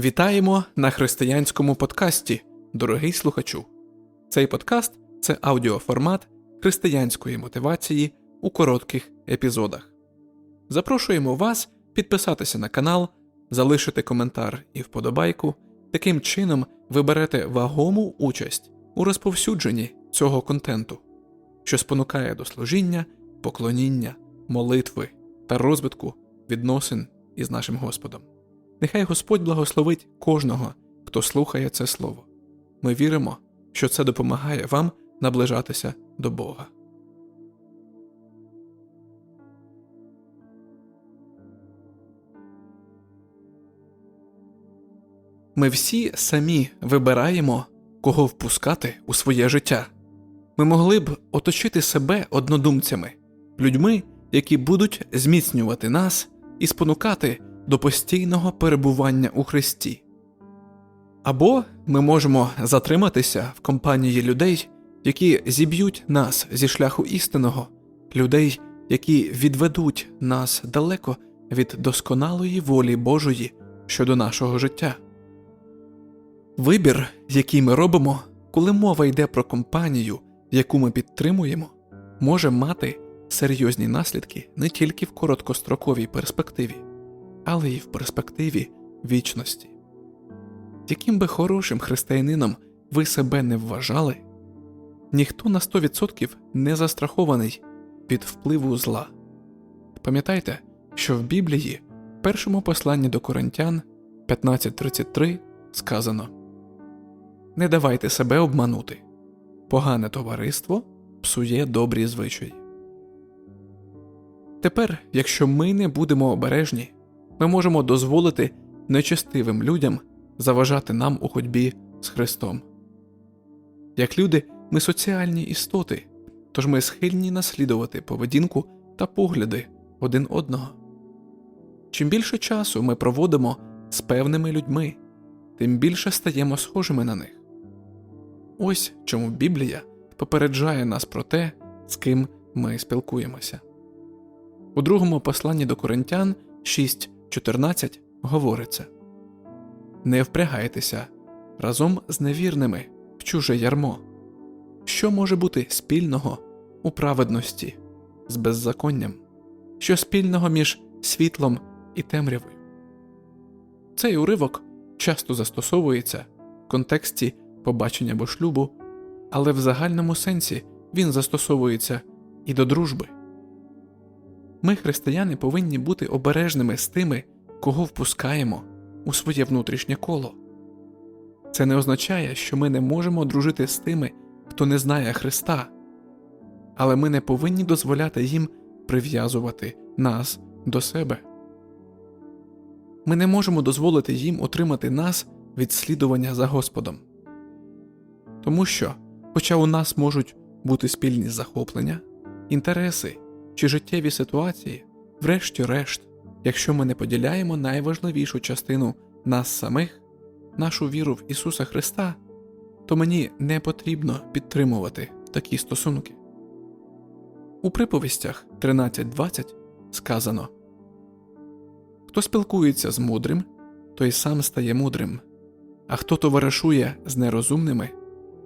Вітаємо на християнському подкасті, дорогий слухачу. Цей подкаст це аудіоформат християнської мотивації у коротких епізодах. Запрошуємо вас підписатися на канал, залишити коментар і вподобайку. Таким чином ви берете вагому участь у розповсюдженні цього контенту, що спонукає до служіння, поклоніння, молитви та розвитку відносин із нашим Господом. Нехай Господь благословить кожного, хто слухає це слово. Ми віримо, що це допомагає вам наближатися до Бога. Ми всі самі вибираємо, кого впускати у своє життя. Ми могли б оточити себе однодумцями, людьми, які будуть зміцнювати нас і спонукати до постійного перебування у Христі. Або ми можемо затриматися в компанії людей, які зіб'ють нас зі шляху істинного, людей, які відведуть нас далеко від досконалої волі Божої щодо нашого життя. Вибір, який ми робимо, коли мова йде про компанію, яку ми підтримуємо, може мати серйозні наслідки не тільки в короткостроковій перспективі, але й в перспективі вічності. Яким би хорошим християнином ви себе не вважали, ніхто на 100% не застрахований від впливу зла. Пам'ятайте, що в Біблії, в першому посланні до Коринтян 15.33 сказано Не давайте себе обманути, погане товариство псує добрі звичаї. Тепер, якщо ми не будемо обережні, ми можемо дозволити нечестивим людям заважати нам у ходьбі з Христом. Як люди, ми соціальні істоти, тож ми схильні наслідувати поведінку та погляди один одного. Чим більше часу ми проводимо з певними людьми, тим більше стаємо схожими на них. Ось чому Біблія попереджає нас про те, з ким ми спілкуємося. У другому посланні до Коринтян 6.14 говориться Не впрягайтеся разом з невірними в чуже ярмо. Що може бути спільного у праведності з беззаконням, що спільного між світлом і темрявою? Цей уривок часто застосовується в контексті побачення або шлюбу, але в загальному сенсі він застосовується і до дружби. Ми, християни, повинні бути обережними з тими, кого впускаємо у своє внутрішнє коло. Це не означає, що ми не можемо дружити з тими, хто не знає Христа, але ми не повинні дозволяти їм прив'язувати нас до себе. Ми не можемо дозволити їм отримати нас від слідування за Господом. Тому що, хоча у нас можуть бути спільні захоплення, інтереси чи життєві ситуації, врешті-решт, якщо ми не поділяємо найважливішу частину нас самих, нашу віру в Ісуса Христа, то мені не потрібно підтримувати такі стосунки. У приповістях 13.20 сказано Хто спілкується з мудрим, той сам стає мудрим, а хто товаришує з нерозумними,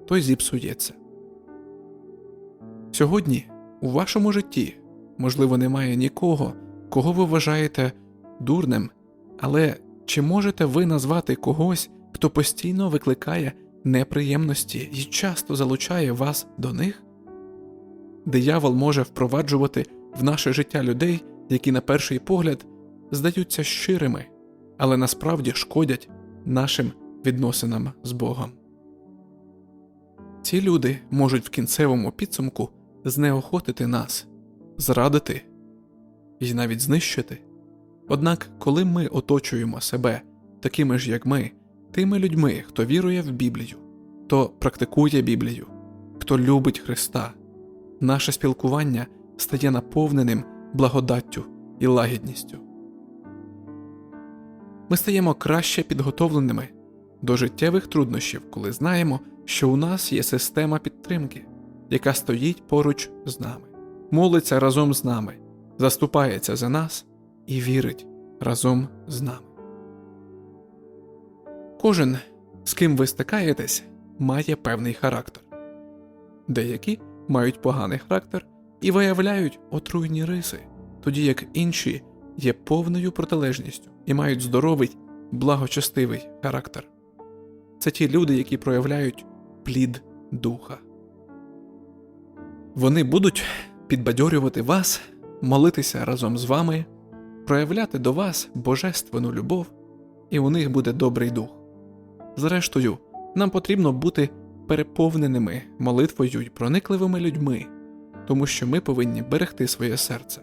той зіпсується. Сьогодні у вашому житті можливо, немає нікого, кого ви вважаєте дурним, але чи можете ви назвати когось, хто постійно викликає неприємності і часто залучає вас до них? Диявол може впроваджувати в наше життя людей, які на перший погляд здаються щирими, але насправді шкодять нашим відносинам з Богом. Ці люди можуть в кінцевому підсумку знеохотити нас зрадити і навіть знищити. Однак, коли ми оточуємо себе такими ж, як ми, тими людьми, хто вірує в Біблію, хто практикує Біблію, хто любить Христа, наше спілкування стає наповненим благодаттю і лагідністю. Ми стаємо краще підготовленими до життєвих труднощів, коли знаємо, що у нас є система підтримки, яка стоїть поруч з нами молиться разом з нами, заступається за нас і вірить разом з нами. Кожен, з ким ви стикаєтесь, має певний характер. Деякі мають поганий характер і виявляють отруйні риси, тоді як інші є повною протилежністю і мають здоровий, благочестивий характер. Це ті люди, які проявляють плід духа. Вони будуть підбадьорювати вас, молитися разом з вами, проявляти до вас божественну любов, і у них буде добрий дух. Зрештою, нам потрібно бути переповненими молитвою й проникливими людьми, тому що ми повинні берегти своє серце.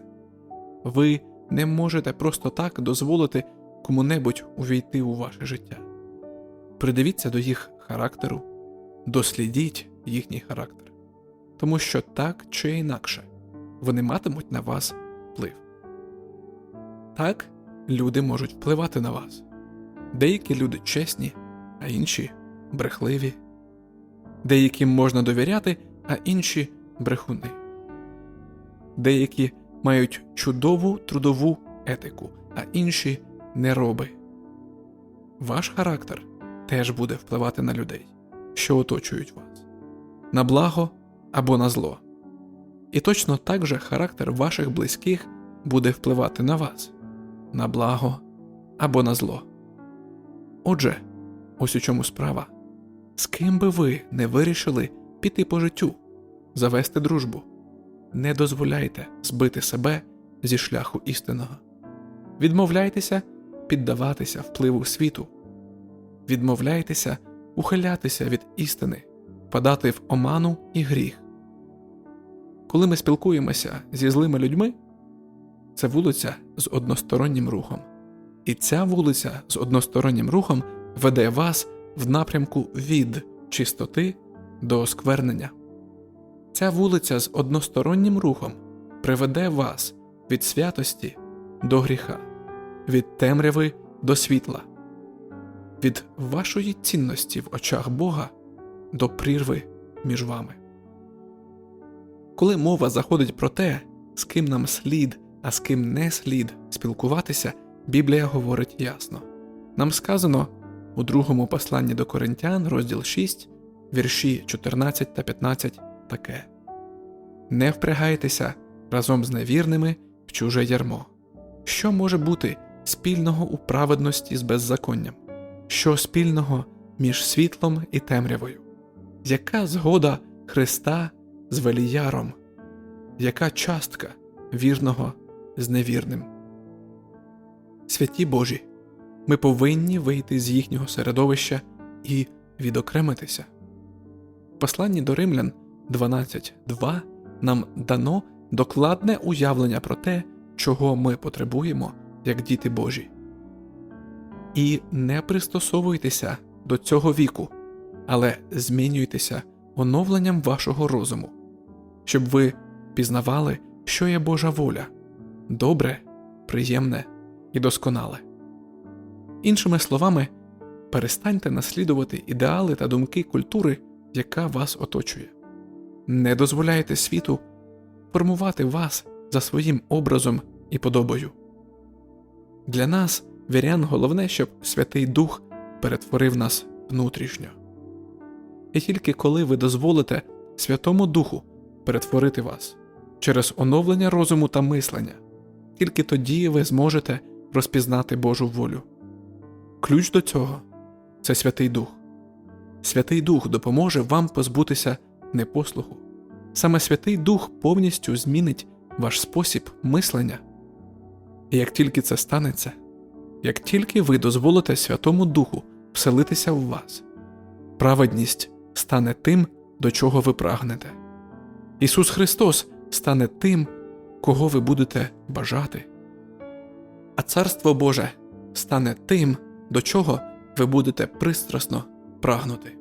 Ви не можете просто так дозволити кому-небудь увійти у ваше життя. Придивіться до їх характеру, дослідіть їхній характер, тому що так чи інакше вони матимуть на вас вплив. Так, люди можуть впливати на вас. Деякі люди чесні, а інші брехливі, деяким можна довіряти, а інші брехуни. Деякі мають чудову трудову етику, а інші нероби. Ваш характер теж буде впливати на людей, що оточують вас, на благо або на зло. І точно так же характер ваших близьких буде впливати на вас, на благо або на зло. Отже, ось у чому справа. З ким би ви не вирішили піти по життю, завести дружбу, не дозволяйте збити себе зі шляху істинного. Відмовляйтеся піддаватися впливу світу, відмовляйтеся ухилятися від істини, падати в оману і гріх. Коли ми спілкуємося зі злими людьми, це вулиця з одностороннім рухом, і ця вулиця з одностороннім рухом веде вас в напрямку від чистоти до осквернення. Ця вулиця з одностороннім рухом приведе вас від святості до гріха, від темряви до світла, від вашої цінності в очах Бога до прірви між вами. Коли мова заходить про те, з ким нам слід, а з ким не слід спілкуватися, Біблія говорить ясно. Нам сказано у другому посланні до Коринтян, розділ 6, вірші 14 та 15 таке Не впрягайтеся разом з невірними в чуже ярмо. Що може бути спільного у праведності з беззаконням? Що спільного між світлом і темрявою? Яка згода Христа з Веліяром? Яка частка вірного з невірним? Святі Божі, ми повинні вийти з їхнього середовища і відокремитися. В посланні до римлян 12.2 нам дано докладне уявлення про те, чого ми потребуємо як діти Божі. І не пристосовуйтеся до цього віку, але змінюйтеся оновленням вашого розуму, щоб ви пізнавали, що є Божа воля добре, приємне і досконале. Іншими словами, перестаньте наслідувати ідеали та думки культури, яка вас оточує. Не дозволяйте світу формувати вас за своїм образом і подобою. Для нас, вірян, головне, щоб Святий Дух перетворив нас внутрішньо. І тільки коли ви дозволите Святому Духу перетворити вас через оновлення розуму та мислення, тільки тоді ви зможете розпізнати Божу волю. Ключ до цього це Святий Дух. Святий Дух допоможе вам позбутися непослуху. Саме Святий Дух повністю змінить ваш спосіб мислення. І як тільки це станеться, як тільки ви дозволите Святому Духу вселитися в вас, праведність стане тим, до чого ви прагнете. Ісус Христос стане тим, кого ви будете бажати, а Царство Боже стане тим, до чого ви будете пристрасно прагнути.